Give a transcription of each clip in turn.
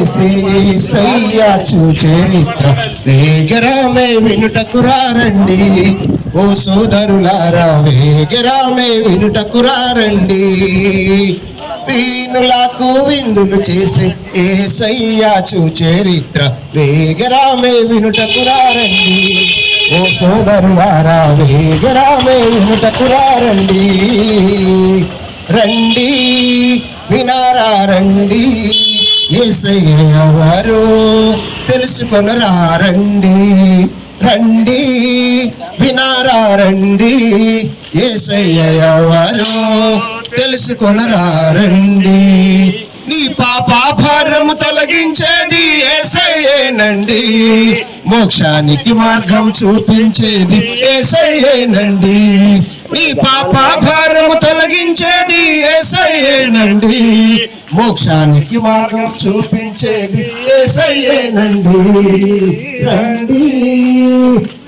చేసి సయ్యాచు చరిత్ర వేగరామే వినుటకు రండి ఓ సోదరులారా వేగరామే వినుటకు రండి దీనులకు విందులు చేసే ఏ సయ్యాచు చరిత్ర వేగరామే వినుటకు రండి ఓ సోదరులారా వేగరామే వినుటకు రండి రండి వినారా రండి. ఏసయ్యవారు తెలుసుకొనరా రండి రండి వినారా రండి ఏసయ్యవారు తెలుసుకొనరా రండి నీ పాప భారము తొలగించేది ఏసయ్యేనండి మోక్షానికి మార్గం చూపించేది ఏసయ్యేనండి నీ పాప భారము తొలగించేది ఏసయ్యేనండి మోక్షానికి మార్గం చూపించేది ఏసయ్యేనండి. రండి.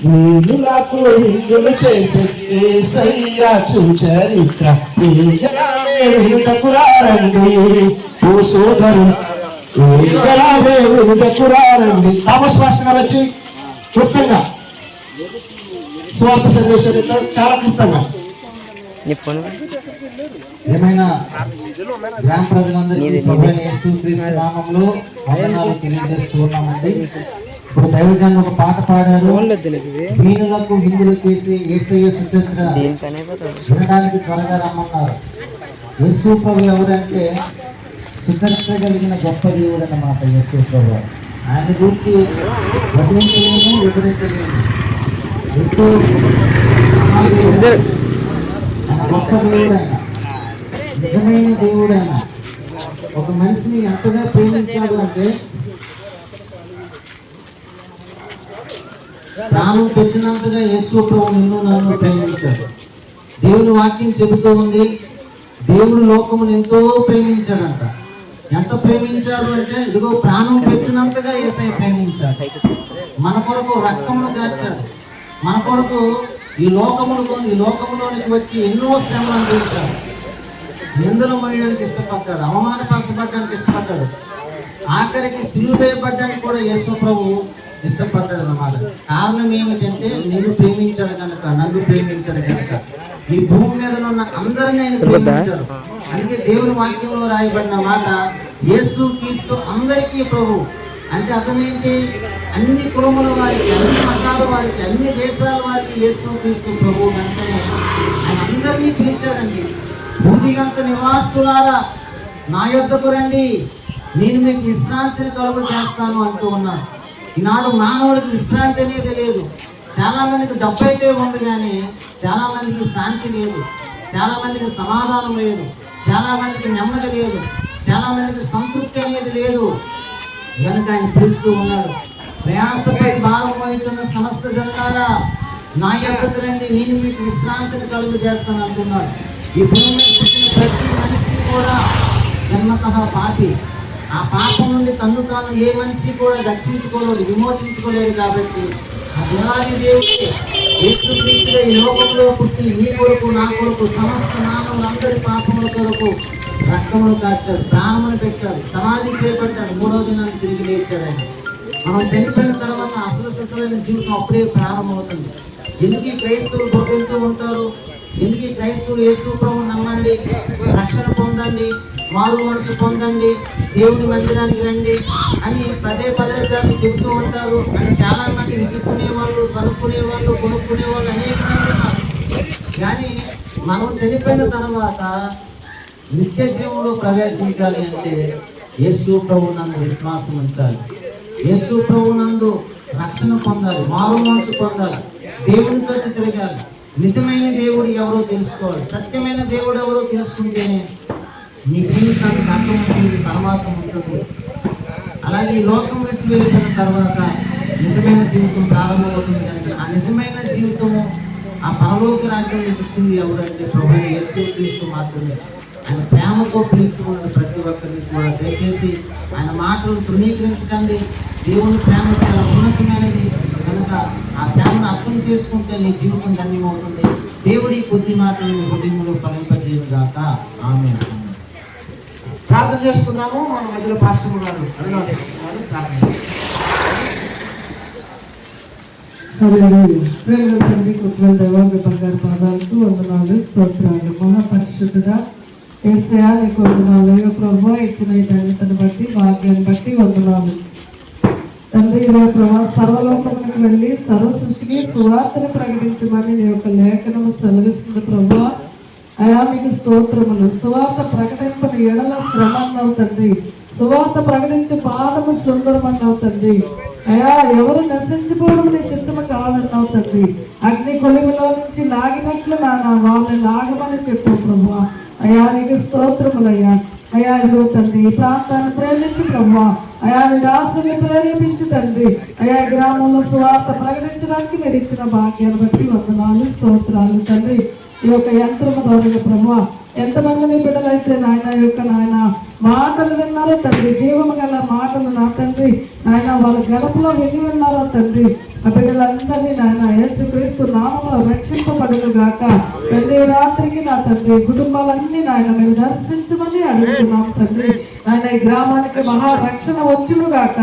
నీళ్ళకు ఇందులు చేసే ఏసయ్యా చూచరిత్ర రండి ఓ సోదరు రండి వినుటకు రారండి వచ్చి క్లుప్తంగా స్వార్థ సందేశం చాలా క్లుప్తంగా. ఏమైనా గ్రామ ప్రజలందరికీ ప్రభువైన యేసుక్రీస్తు నామంలో వందనాలు తెలియజేస్తూ ఉన్నామండి. ఇప్పుడు దైవజన్ ఒక పాట పాడారు. వీణులకు విందులు చేసి ఏసయ్య సుచరిత్ర వినడానికి త్వరగా రమ్మన్నారు. యేసు ప్రభు ఎవరంటే సుచరిత్ర కలిగిన గొప్ప దేవుడు అన్నమాట యేసు ప్రభు. ఆయన గురించి వదిలించలేము ఎదురించలేము ఎంతో గొప్ప దేవుడు ఆయన. నిజమైన దేవుడు. ఆయన ఒక మనిషిని ఎంతగా ప్రేమించాడు అంటే ప్రాణం పెట్టినంతగా యేసు ప్రభు నిన్ను నన్ను ప్రేమించాడు. దేవుని వాక్యం చెబుతూ ఉంది దేవుడు లోకమును ఎంతో ప్రేమించాడంట. ఎంత ప్రేమించాడు అంటే ఇదిగో ప్రాణం పెట్టినంతగా ఏసై ప్రేమించాడు. మన కొరకు రక్తమును గార్చాడు. మన కొరకు ఈ లోకమును ఈ లోకములోనికి వచ్చి ఎన్నో శ్రమలు అనుభవించాడు. నిందలు మోయడానికి ఇష్టపడ్డాడు అవమానపరచబడ్డానికి ఇష్టపడ్డాడు ఆఖరికి సిలువ వేయబడ్డానికి కూడా యేసు ప్రభు ఇష్టపడ్డాడు అన్నమాట. కారణం ఏమిటంటే నిన్ను ప్రేమించాడు కనుక నన్ను ప్రేమించాడు కనుక ఈ భూమి మీద ఉన్న అందరిని ఆయన ప్రేమించాడు. అందుకే దేవుని వాక్యంలో రాయబడిన మాట యేసు క్రీస్తు అందరికీ ప్రభు. అంటే అతనేంటి అన్ని కులముల వారికి అన్ని మతాల వారికి అన్ని దేశాల వారికి యేసు క్రీస్తు ప్రభు వెంటనే ఆయన అందరినీ పిలిచాడండి. భూదిగంత నివాసులారా నా యొద్దకు రండి. నేను మీకు విశ్రాంతిని కలుగు చేస్తాను అంటూ ఉన్నాడు. ఈనాడు మానవుడికి విశ్రాంతి అనేది లేదు. చాలా మందికి డబ్బు అయితే ఉంది కానీ చాలామందికి శాంతి లేదు. చాలామందికి సమాధానం లేదు. చాలా మందికి నెమ్మది లేదు. చాలామందికి సంతృప్తి అనేది లేదు. కనుక ఆయన పిలుస్తూ ఉన్నాడు. ప్రయాసపై భారం వహిస్తున్న సమస్త జనారా నా యొక్కకు రండి. నేను మీకు విశ్రాంతిని కలుగు చేస్తాను అంటున్నాడు. ఈ భూమి పుట్టిన ప్రతి మనిషి కూడా జన్మత పాపి. ఆ పాపం నుండి తన్ను తాను ఏ మనిషి కూడా రక్షించుకోలేడు విమోచించుకోలేడు కాబట్టి ఆ దేవాది దేవుడే యేసుక్రీస్తుగా ఈ లోకంలో పుట్టి నీ కొరకు నా కొరకు సమస్త మానవులందరి పాపముల కొరకు రక్తమును కాచాడు ప్రాణమును పెట్టాడు సమాధి చేపట్టాడు మూడో దినాన్ని తిరిగి లేచాడు ఆయన. మనం చనిపోయిన తర్వాత అసలు ససలైన జీవితం అప్పుడే ప్రారంభమవుతుంది. ఎందుకు ఈ క్రైస్తవులు బోధిస్తూ ఉంటారు? ఎందుకు క్రైస్తవులు యేసు ప్రభు నమ్మండి. రక్షణ పొందండి. మారు మనసు పొందండి. దేవుని మందిరానికి రండి అని పదే పదే సార్లు చెబుతూ ఉంటారు. అని చాలా మంది విసుక్కునే వాళ్ళు సనుక్కునే వాళ్ళు కొనుక్కునే వాళ్ళు అనేక మంది ఉన్నారు. కానీ మనం చనిపోయిన తర్వాత నిత్య జీవుడు ప్రవేశించాలి అంటే యేసు ప్రభు నందు విశ్వాసం ఉంచాలి. యేసు ప్రభు నందు రక్షణ పొందాలి. మారు మనసు పొందాలి. దేవునితో తిరగాలి. నిజమైన దేవుడు ఎవరో తెలుసుకోవాలి. సత్యమైన దేవుడు ఎవరో తెలుసుకుంటేనే నీ జీవితానికి అర్థం ఉంటుంది తర్వాత ఉంటుంది. అలాగే ఈ లోకం విడిచి వెళ్ళిపోయిన తర్వాత నిజమైన జీవితం ప్రారంభమవుతుంది కనుక ఆ నిజమైన జీవితము ఆ పరలోక రాజ్యం ఇచ్చింది ఎవరంటే ప్రభు యేసు క్రీస్తు మాత్రమే. ఆయన ప్రేమతో పిలుస్తున్నాడు ప్రతి ఒక్కరిని కూడా దయచేసి ఆయన మాటలు తృణీకరించకండి. దేవుని ప్రేమ చాలా ఉన్నతమైనది. కనుక ఆ ప్రేమను అర్థం చేసుకుంటే నీ జీవితం ధన్యమవుతుంది దేవుడి కొద్ది మాటలు నీ హృదయంలో ఫలింపజేయగాక ఆమె ప్రార్థన చేస్తున్నాము. మన మధ్యలో పాస్టర్ గారు అరుణాచల్ ప్రార్థన ప్రేమ తండ్రి కుట్ల దేవాంగ బంగారు పాదాలకు వందనాలు స్తోత్రాలు. మహాపరిశుద్ధుడా ఏసయా నీకు వందనాలు. ప్రభు ఇచ్చిన ఈ ధన్యతను బట్టి భాగ్యాన్ని బట్టి వందనాలు. తండ్రి ఇరవై ప్రభా సర్వలోకానికి వెళ్ళి సర్వ సృష్టికి సువార్తను ప్రకటించమని నీ యొక్క లేఖనము సెలవిస్తుంది ప్రభా. అయా మీకు స్తోత్రములు. సువార్త ప్రకటింపని ఎడల శ్రమ తండ్రి. సువార్త ప్రకటించే పాదము సుందరమన్నావు తండ్రి. అయా ఎవరు నశించిపోవడం నీ చిత్తము కాదన్నావు తండ్రి. అగ్ని కొలుగులో నుంచి లాగినట్లు నా వాళ్ళని లాగమని చెప్పు ప్రభా. అయా నీకు స్తోత్రములయ్యా అయా ఇదిగో తండ్రి ఈ ప్రాంతాన్ని ప్రేమించి ప్రభా. అయా దాసుని ప్రేరేపించి తండ్రి. అయా గ్రామంలో స్వార్థ ప్రకటించడానికి మీరు ఇచ్చిన భాగ్యాన్ని బట్టి వందనాలు స్తోత్రాలు తండ్రి. ఈ యొక్క యంత్రము ద్వారా ప్రభు ఎంతమంది బిడ్డలైతే నాయన ఈ యొక్క నాయన మాటలు విన్నారో తండ్రి జీవము గల మాటలు నా తండ్రి. నాయన వాళ్ళ గడపలో విని విన్నారో తండ్రి. ఆ బిడ్డలందరినీ నాయన యేసుక్రీస్తు నామంలో రక్షింపబడును గాక ప్రతి రాత్రికి తండ్రి కుటుంబాలన్నీ నాయన మీరు దర్శించమని అడుగుతున్నాం తండ్రి. ఆయన ఈ గ్రామానికి మహా రక్షణ వచ్చును గాక.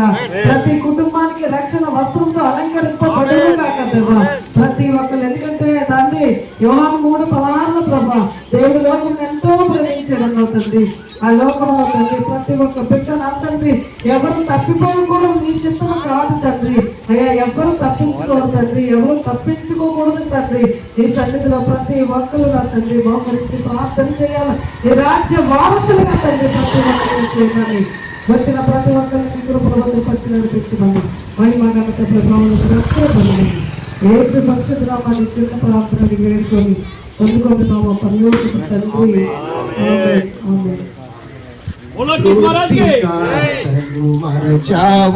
ప్రతి కుటుంబానికి రక్షణ వస్త్రంతో అలంకరింపబడును గాక ప్రభా. ప్రతి ఒక్కరు ఎందుకంటే తండ్రి యోహాను మూడు పదహారుల ప్రభా దేవుడు లోకం ఎంతో ప్రేమించడం తండ్రి. ఆ లోకంలో తండ్రి ప్రతి ఒక్క బిడ్డను తండ్రి ఎవరు తప్పిపోకూడదు నీ చిత్త కాదు తండ్రి. అయ్యా ఎవరు తప్పించుకోరు తండ్రి. ఎవరు తప్పించుకోకూడదు తండ్రి. ఈ సన్నిధిలో ప్రతి ఒక్కరు నా తండ్రి. మోకరించి ప్రార్థన చేయాలి. ఈ రాజ్య వారసులుగా తండ్రి ప్రతి ఒక్కరు చేయమని. వచ్చిన ప్రతి ఒక్కరిని కృపలు పచ్చి నడిపించమని. మహిమ గణత ప్రభావం ప్రత్యేకమని ఏసు పక్షద్రామాన్ని చిన్న ప్రార్థనని వేడుకొని పొందుకుంటున్నాము పరలోకపు తండ్రి. సృష్టికర్తను మరచావు